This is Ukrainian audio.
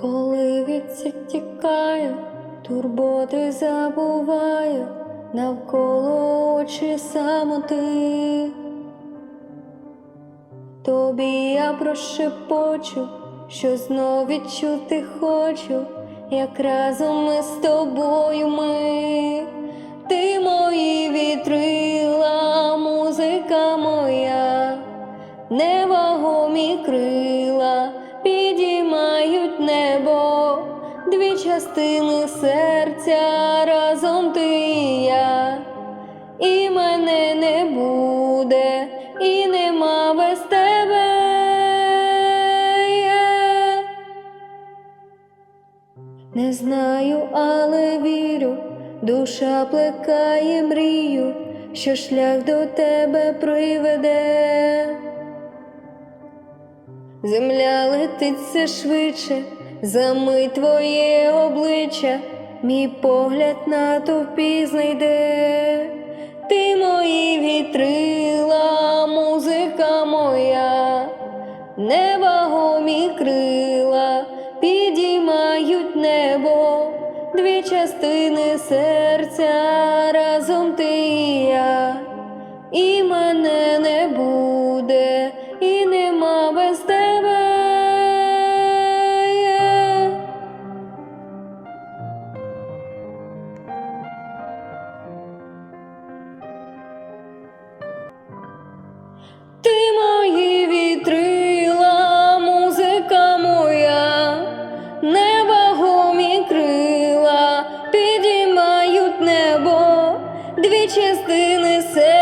Коли від тікаю, турботи забуваю, навколо очі самоти. Тобі я прошепочу, що знов відчути хочу, як разом ми з тобою ми, ти мої вітрила, музика моя, невагомі крила небо, дві частини серця разом ти і я, і мене не буде, і нема без тебе. Не знаю, але вірю, душа плекає мрію, що шлях до тебе приведе. Земля летить все швидше, за мить твоє обличчя, мій погляд на натовпі знайде. Ти мої вітрила, музика моя, невагомі крила підіймають небо, дві частини серця разом ти і я, і мене не буде, дві частини себе.